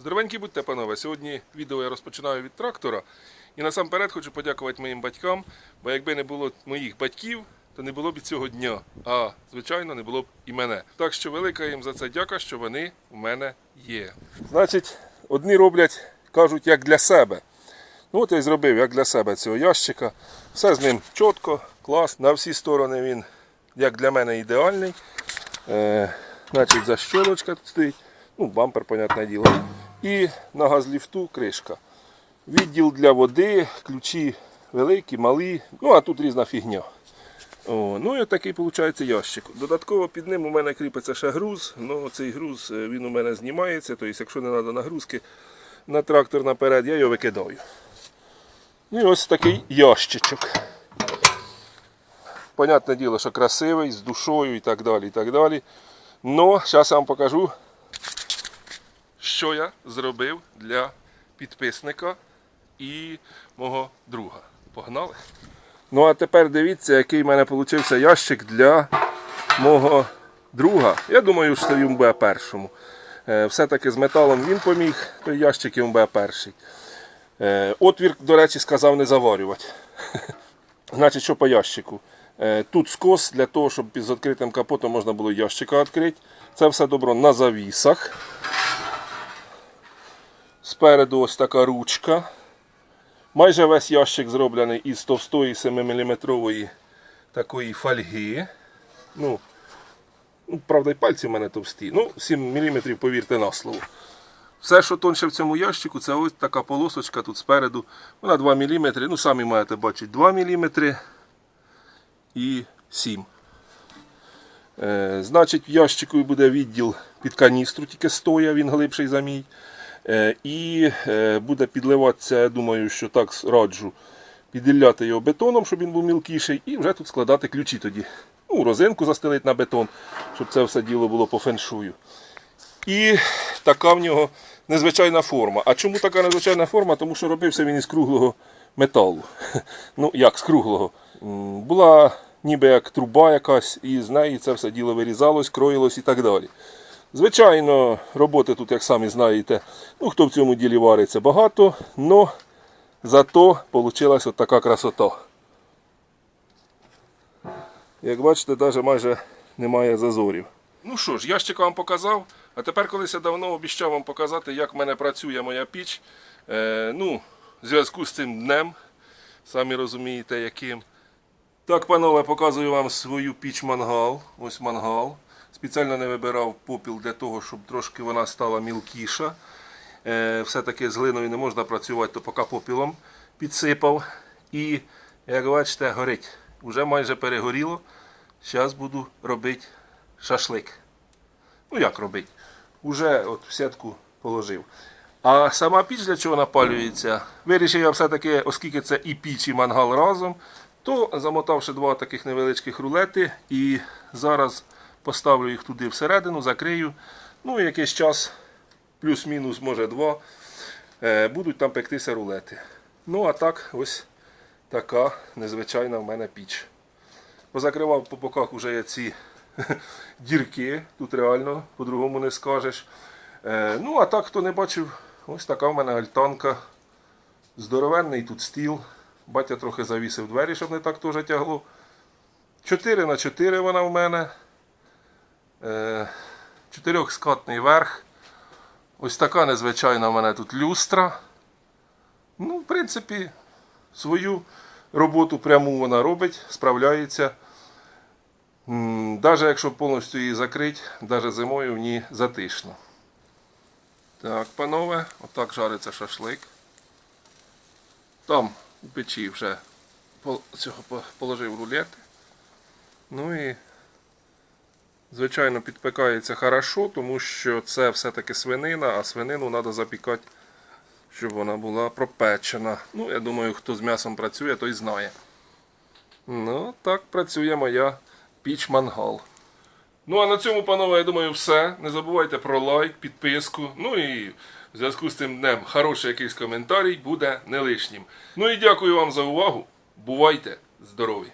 Здоровенькі будьте, панове. Сьогодні відео я розпочинаю від трактора. І насамперед хочу подякувати моїм батькам, бо якби не було моїх батьків, то не було б і цього дня. А звичайно, не було б і мене. Так що велика їм за це дяка, що вони в мене є. Значить, одні роблять, кажуть, як для себе. Ну от я й зробив як для себе цього ящика. Все з ним чітко, клас. На всі сторони він, як для мене, ідеальний. Е, значить, защолочка тут стоїть. Ну, бампер, понятне діло. І на газліфту кришка. Відділ для води, ключі великі, малі. Ну, а тут різна фігня. О, ну і такий виходить ящик. Додатково під ним у мене кріпиться ще груз. Ну, цей груз е, він у мене знімається. Тобто, якщо не треба нагрузки на трактор наперед, я його викидаю. І ось такий ящичок. Понятне діло, що красивий, з душою і так далі. і так далі. Но зараз я вам покажу, що я зробив для підписника і мого друга. Погнали? Ну а тепер дивіться, який в мене вийшов ящик для мого друга. Я думаю, що він буде першому. Е, Все-таки з металом він поміг, той ящик буде перший. Е, Отвір, до речі, сказав не заварювати. Значить, що по ящику? Е, Тут скос для того, щоб з відкритим капотом можна було ящика відкрити. Це все добро на завісах. Спереду ось така ручка. Майже весь ящик зроблений із товстої 7-мм такої фольги. Ну, ну, правда, і пальці в мене товсті. Ну, 7 мм, повірте на слово. Все, що тонше в цьому ящику, це ось така полосочка тут спереду. Вона 2 мм. Ну, самі маєте бачити 2 мм і 7 Е, значить, в ящику буде відділ під каністру, тільки стоя, він глибший за мій. Е, і е, буде підливатися, я думаю, що так раджу, піділляти його бетоном, щоб він був мілкіший, і вже тут складати ключі тоді. Ну, розинку застелити на бетон, щоб це все діло було по феншую. І така в нього незвичайна форма. А чому така незвичайна форма? Тому що робився він із круглого металу. Ну, як з круглого. Була ніби як труба якась, і з неї це все діло вирізалось, кроїлось і так далі. Звичайно, роботи тут, як самі знаєте, ну хто в цьому ділі вариться багато, але зато вийшла така красота. Як бачите, навіть майже немає зазорів. Ну що ж, ящик вам показав. А тепер колись я давно обіцяв вам показати, як в мене працює моя піч. Е, ну, в зв'язку з цим днем. Самі розумієте, яким. Так, панове, показую вам свою піч мангал. Ось мангал. Спеціально не вибирав попіл для того, щоб трошки вона стала мілкіша. Е, все-таки з глиною не можна працювати, то поки попілом підсипав. І, як бачите, горить. Уже майже перегоріло. Зараз буду робити шашлик. Ну як робити? Уже от в сітку положив. А сама піч для чого напалюється? Вирішив я все-таки, оскільки це і піч, і мангал разом, то замотавши два таких невеличких рулети і зараз поставлю їх туди всередину, закрию. Ну і якийсь час, плюс-мінус, може два, е, будуть там пектися рулети. Ну а так, ось така незвичайна в мене піч. Позакривав по боках уже я ці дірки, тут реально по-другому не скажеш. Е, ну, а так, хто не бачив, ось така в мене альтанка. Здоровенний тут стіл. Батя трохи завісив двері, щоб не так теж тягло. 4 на 4 вона в мене. Е, Чотирьохскатний верх. Ось така незвичайна в мене тут люстра. Ну, в принципі, свою роботу пряму вона робить, справляється. Навіть якщо повністю її закрити, навіть зимою в ній затишно. Так, панове, отак жариться шашлик. Там у печі вже положив рулети. Ну і, звичайно, підпікається хорошо, тому що це все-таки свинина, а свинину треба запікати, щоб вона була пропечена. Ну, я думаю, хто з м'ясом працює, той знає. Ну, так працює моя піч мангал. Ну а на цьому, панове, я думаю, все. Не забувайте про лайк, підписку. Ну і в зв'язку з цим днем хороший якийсь коментарій буде не лишнім. Ну і дякую вам за увагу. Бувайте здорові!